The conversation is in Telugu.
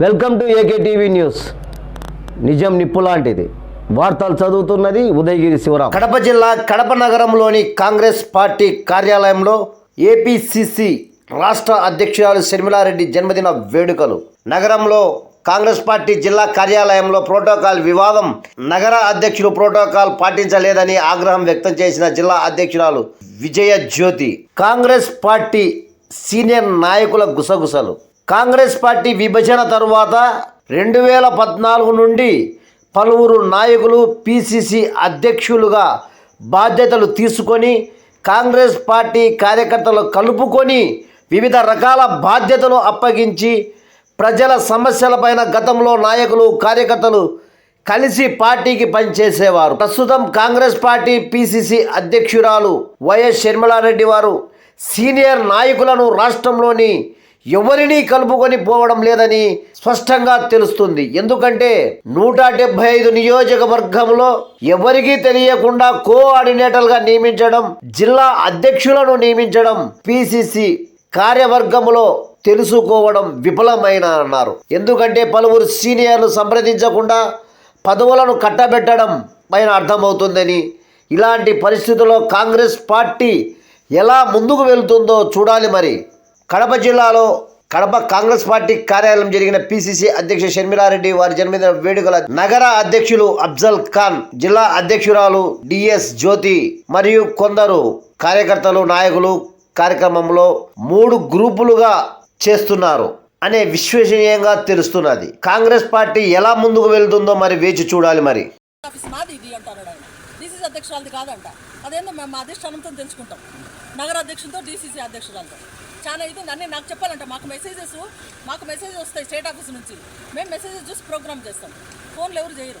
Welcome to AK TV news. నిజం నిప్పు లాంటిది. వార్తలు చదువుతున్నది ఉదయగిరి శివరాం. కడప జిల్లా కడప నగరంలోని కాంగ్రెస్ పార్టీ కార్యాలయంలో ఏపీసీసీ రాష్ట్ర అధ్యక్షురాలు శర్మిలారెడ్డి జన్మదిన వేడుకలు. నగరంలో కాంగ్రెస్ పార్టీ జిల్లా కార్యాలయంలో ప్రోటోకాల్ వివాదం. నగర అధ్యక్షులు ప్రోటోకాల్ పాటించలేదని ఆగ్రహం వ్యక్తం చేసిన జిల్లా అధ్యక్షురాలు విజయ జ్యోతి కాంగ్రెస్ పార్టీ సీనియర్ నాయకుల గుసగుసలు. కాంగ్రెస్ పార్టీ విభజన తరువాత రెండు వేల పద్నాలుగు నుండి పలువురు నాయకులు పిసిసి అధ్యక్షులుగా బాధ్యతలు తీసుకొని కాంగ్రెస్ పార్టీ కార్యకర్తలు కలుపుకొని వివిధ రకాల బాధ్యతలు అప్పగించి ప్రజల సమస్యలపైన గతంలో నాయకులు కార్యకర్తలు కలిసి పార్టీకి పనిచేసేవారు. ప్రస్తుతం కాంగ్రెస్ పార్టీ పిసిసి అధ్యక్షురాలు వైఎస్ షర్మిలారెడ్డి వారు సీనియర్ నాయకులను రాష్ట్రంలోని ఎవరిని కలుపుకొని పోవడం లేదని స్పష్టంగా తెలుస్తుంది. ఎందుకంటే నూట డెబ్బై ఐదు నియోజకవర్గంలో ఎవరికీ తెలియకుండా కోఆర్డినేటర్గా నియమించడం జిల్లా అధ్యక్షులను నియమించడం పిసిసి కార్యవర్గంలో తెలుసుకోవడం విఫలమైన అన్నారు. ఎందుకంటే పలువురు సీనియర్లు సంప్రదించకుండా పదవులను కట్టబెట్టడం పైన అర్థమవుతుందని ఇలాంటి పరిస్థితుల్లో కాంగ్రెస్ పార్టీ ఎలా ముందుకు వెళ్తుందో చూడాలి మరి. కడప జిల్లాలో కడప కాంగ్రెస్ పార్టీ కార్యాలయం జరిగిన పిసిసి అధ్యక్ష షర్మిలారెడ్డి వారి జన్మదిన వేడుకల నగర అధ్యక్షులు అఫ్జల్ ఖాన్ జిల్లా అధ్యక్షురాలు డిఎస్ జ్యోతి మరియు కొందరు కార్యకర్తలు నాయకులు కార్యక్రమంలో మూడు గ్రూపులుగా చేస్తున్నారు అనే విశ్వసనీయంగా తెలుస్తున్నది. కాంగ్రెస్ పార్టీ ఎలా ముందుకు వెళ్తుందో మరి వేచి చూడాలి మరి. డీసీసీ అధ్యక్షురాలది కాదంట. అదేందో మేము మా అధిష్టానంతో తెలుసుకుంటాం. నగర అధ్యక్షులతో డీసీసీ అధ్యక్షురాలతో. చాలా ఇది ఉంది అన్నీ నాకు చెప్పాలంట. మాకు మెసేజెస్ మాకు మెసేజ్ వస్తాయి స్టేట్ ఆఫీస్ నుంచి. మేము మెసేజెస్ చూసి ప్రోగ్రామ్ చేస్తాం. ఫోన్లు ఎవరు చేయరు.